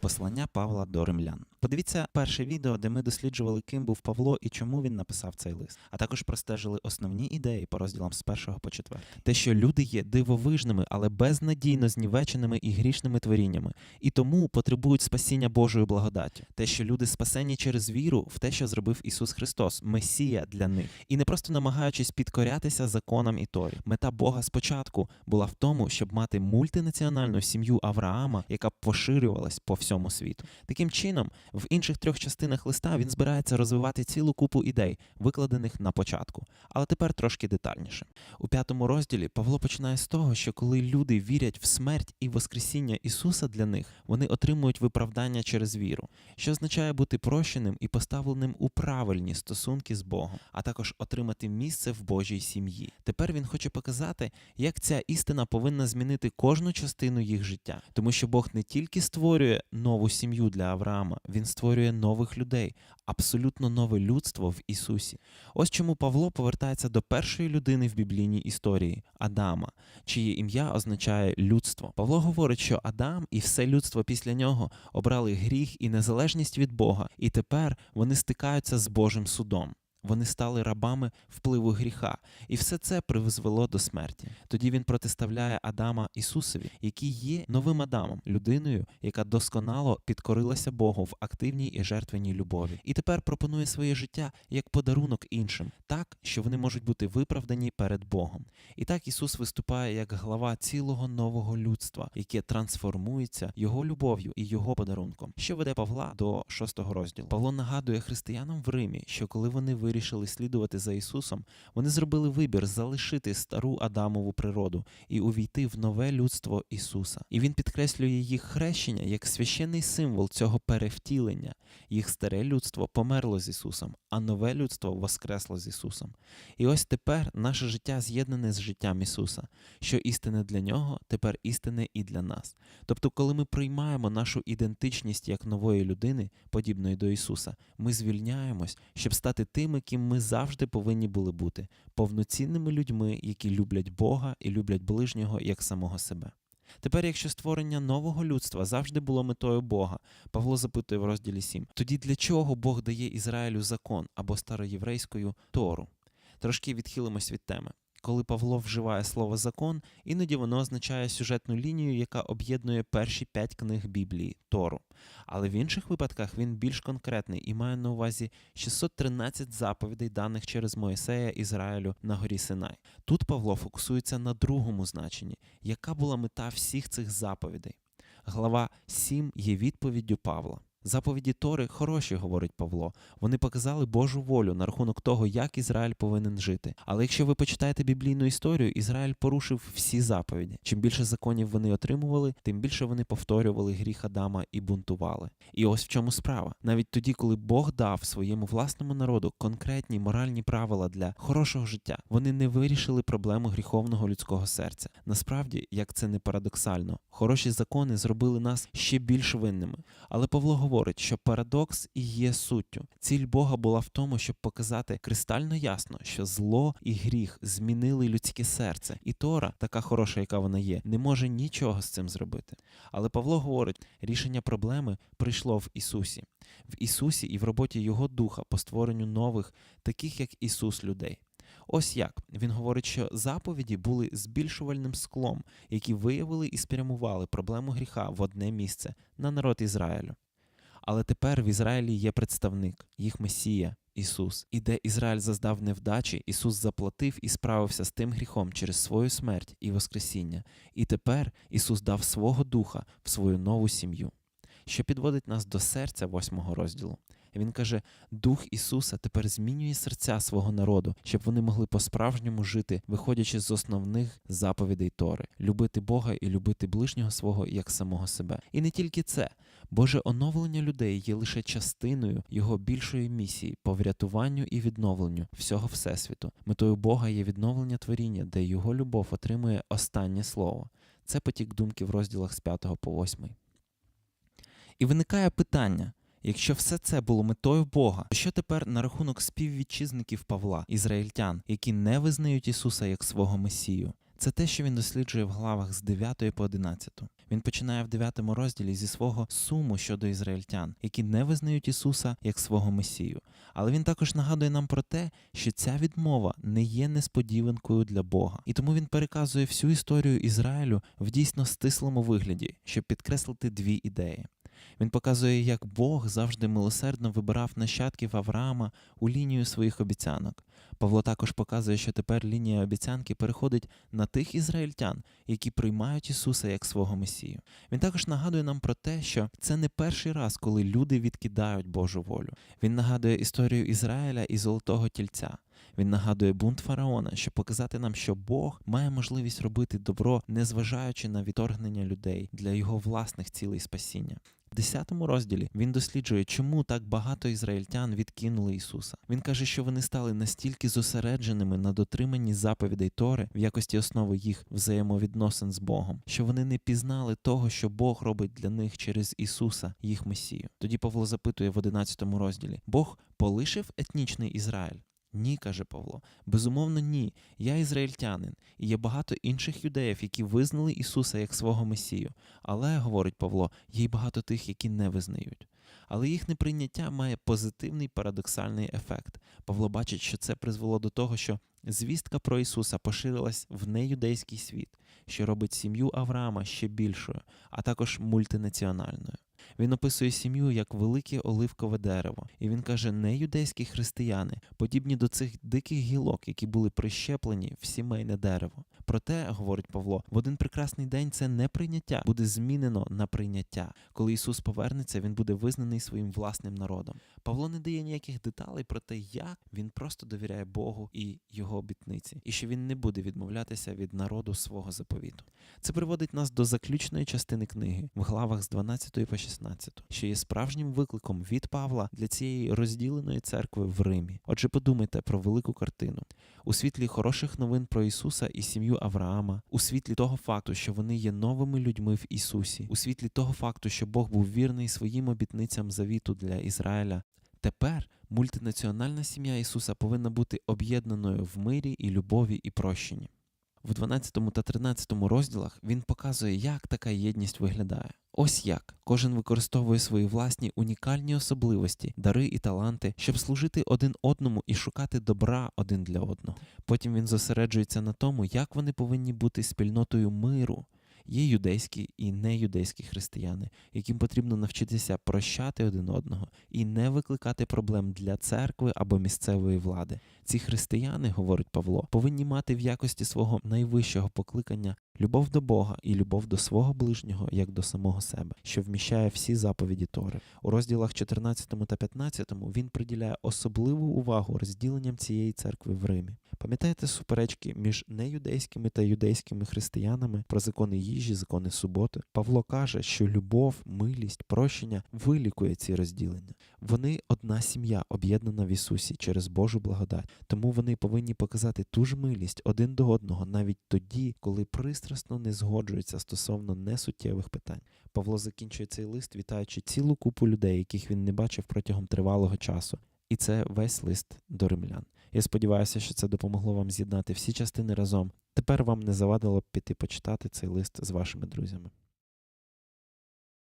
Послання Павла до римлян. Подивіться перше відео, де ми досліджували, ким був Павло і чому він написав цей лист, а також простежили основні ідеї по розділам з першого по четвертий. Те, що люди є дивовижними, але безнадійно знівеченими і грішними творіннями, і тому потребують спасіння Божою благодаттю. Те, що люди спасені через віру в те, що зробив Ісус Христос, Месія для них, і не просто намагаючись підкорятися законам і Торі. Мета Бога спочатку була в тому, щоб мати мультинаціональну сім'ю Авраама, яка поширювалась по всьому світу. Таким чином, в інших трьох частинах листа він збирається розвивати цілу купу ідей, викладених на початку. Але тепер трошки детальніше. У п'ятому розділі Павло починає з того, що коли люди вірять в смерть і воскресіння Ісуса для них, вони отримують виправдання через віру, що означає бути прощеним і поставленим у правильні стосунки з Богом, а також отримати місце в Божій сім'ї. Тепер він хоче показати, як ця істина повинна змінити кожну частину їх життя, тому що Бог не тільки створює нову сім'ю для Авраама, він створює нових людей, абсолютно нове людство в Ісусі. Ось чому Павло повертається до першої людини в біблійній історії Адама, чиє ім'я означає людство. Павло говорить, що Адам і все людство після нього обрали гріх і незалежність від Бога, і тепер вони стикаються з Божим судом. Вони стали рабами впливу гріха, і все це призвело до смерті. Тоді він протиставляє Адама Ісусові, який є новим Адамом, людиною, яка досконало підкорилася Богу в активній і жертвенній любові, і тепер пропонує своє життя як подарунок іншим, так що вони можуть бути виправдані перед Богом. І так Ісус виступає як глава цілого нового людства, яке трансформується його любов'ю і його подарунком, що веде Павла до шостого розділу. Павло нагадує християнам в Римі, що коли вони вирішили слідувати за Ісусом, вони зробили вибір залишити стару Адамову природу і увійти в нове людство Ісуса. І він підкреслює їх хрещення як священний символ цього перевтілення. Їх старе людство померло з Ісусом, а нове людство воскресло з Ісусом. І ось тепер наше життя з'єднане з життям Ісуса, що істине для нього, тепер істине і для нас. Тобто, коли ми приймаємо нашу ідентичність як нової людини, подібної до Ісуса, ми звільняємось, щоб стати тими, ким ми завжди повинні були бути, повноцінними людьми, які люблять Бога і люблять ближнього як самого себе. Тепер, якщо створення нового людства завжди було метою Бога, Павло запитує в розділі 7, тоді для чого Бог дає Ізраїлю закон або староєврейською Тору? Трошки відхилимось від теми. Коли Павло вживає слово закон, іноді воно означає сюжетну лінію, яка об'єднує перші п'ять книг Біблії Тору. Але в інших випадках він більш конкретний і має на увазі 613 заповідей, даних через Моїсея Ізраїлю на горі Синай. Тут Павло фокусується на другому значенні, яка була мета всіх цих заповідей. Глава 7 є відповіддю Павла. Заповіді Тори хороші, говорить Павло. Вони показали Божу волю на рахунок того, як Ізраїль повинен жити. Але якщо ви почитаєте біблійну історію, Ізраїль порушив всі заповіді. Чим більше законів вони отримували, тим більше вони повторювали гріх Адама і бунтували. І ось в чому справа. Навіть тоді, коли Бог дав своєму власному народу конкретні моральні правила для хорошого життя, вони не вирішили проблему гріховного людського серця. Насправді, як це не парадоксально, хороші закони зробили нас ще більш винними. Але Павло говорить, що парадокс і є суттю. Ціль Бога була в тому, щоб показати кристально ясно, що зло і гріх змінили людське серце, і Тора, така хороша, яка вона є, не може нічого з цим зробити. Але Павло говорить, рішення проблеми прийшло в Ісусі, в Ісусі і в роботі Його Духа по створенню нових, таких як Ісус людей. Ось як він говорить, що заповіді були збільшувальним склом, які виявили і спрямували проблему гріха в одне місце на народ Ізраїлю. Але тепер в Ізраїлі є представник, їх Месія, Ісус. І де Ізраїль заздав невдачі, Ісус заплатив і справився з тим гріхом через свою смерть і Воскресіння. І тепер Ісус дав свого духа в свою нову сім'ю, що підводить нас до серця восьмого розділу. Він каже: Дух Ісуса тепер змінює серця свого народу, щоб вони могли по-справжньому жити, виходячи з основних заповідей Тори, любити Бога і любити ближнього свого як самого себе. І не тільки це. Боже оновлення людей є лише частиною його більшої місії по врятуванню і відновленню всього Всесвіту. Метою Бога є відновлення творіння, де його любов отримує останнє слово. Це потік думки в розділах з 5 по 8. І виникає питання. Якщо все це було метою Бога, то що тепер на рахунок співвітчизників Павла, ізраїльтян, які не визнають Ісуса як свого Месію? Це те, що він досліджує в главах з 9 по 11. Він починає в 9 розділі зі свого суму щодо ізраїльтян, які не визнають Ісуса як свого Месію. Але він також нагадує нам про те, що ця відмова не є несподіванкою для Бога. І тому він переказує всю історію Ізраїлю в дійсно стислому вигляді, щоб підкреслити дві ідеї. Він показує, як Бог завжди милосердно вибирав нащадків Авраама у лінію своїх обіцянок. Павло також показує, що тепер лінія обіцянки переходить на тих ізраїльтян, які приймають Ісуса як свого Месію. Він також нагадує нам про те, що це не перший раз, коли люди відкидають Божу волю. Він нагадує історію Ізраїля і золотого тільця. Він нагадує бунт фараона, щоб показати нам, що Бог має можливість робити добро, незважаючи на відторгнення людей для його власних цілей спасіння. В 10 розділі він досліджує, чому так багато ізраїльтян відкинули Ісуса. Він каже, що вони стали настільки зосередженими на дотриманні заповідей Тори в якості основи їх взаємовідносин з Богом, що вони не пізнали того, що Бог робить для них через Ісуса, їх Месію. Тоді Павло запитує в 11 розділі: Бог полишив етнічний Ізраїль? Ні, каже Павло. Безумовно, ні. Я ізраїльтянин, і є багато інших юдеїв, які визнали Ісуса як свого Месію. Але, говорить Павло, є й багато тих, які не визнають. Але їх неприйняття має позитивний парадоксальний ефект. Павло бачить, що це призвело до того, що звістка про Ісуса поширилась в неюдейський світ, що робить сім'ю Авраама ще більшою, а також мультинаціональною. Він описує сім'ю як велике оливкове дерево, і він каже, не юдейські християни, подібні до цих диких гілок, які були прищеплені в сімейне дерево. Проте, говорить Павло, в один прекрасний день це неприйняття буде змінено на прийняття. Коли Ісус повернеться, він буде визнаний своїм власним народом. Павло не дає ніяких деталей про те, як він просто довіряє Богу і його обітниці, і що він не буде відмовлятися від народу свого заповіту. Це приводить нас до заключної частини книги в главах з 12 по 16, що є справжнім викликом від Павла для цієї розділеної церкви в Римі. Отже, подумайте про велику картину у світлі хороших новин про Ісуса і сім'ю Авраама, у світлі того факту, що вони є новими людьми в Ісусі, у світлі того факту, що Бог був вірний своїм обітницям завіту для Ізраїля. Тепер мультинаціональна сім'я Ісуса повинна бути об'єднаною в мирі і любові і прощенні. В 12 та 13 розділах він показує, як така єдність виглядає. Ось як кожен використовує свої власні унікальні особливості, дари і таланти, щоб служити один одному і шукати добра один для одного. Потім він зосереджується на тому, як вони повинні бути спільнотою миру. Є юдейські і неюдейські християни, яким потрібно навчитися прощати один одного і не викликати проблем для церкви або місцевої влади. Ці християни, говорить Павло, повинні мати в якості свого найвищого покликання любов до Бога і любов до свого ближнього як до самого себе, що вміщає всі заповіді Тори. У розділах 14 та 15 він приділяє особливу увагу розділенням цієї церкви в Римі. Пам'ятаєте суперечки між неюдейськими та юдейськими християнами про закони їжі, закони суботи? Павло каже, що любов, милість, прощення вилікує ці розділення. Вони одна сім'я, об'єднана в Ісусі через Божу благодать. Тому вони повинні показати ту ж милість один до одного навіть тоді, коли пристрасно не згоджуються стосовно несуттєвих питань. Павло закінчує цей лист, вітаючи цілу купу людей, яких він не бачив протягом тривалого часу. І це весь лист до римлян. Я сподіваюся, що це допомогло вам з'єднати всі частини разом. Тепер вам не завадило піти почитати цей лист з вашими друзями.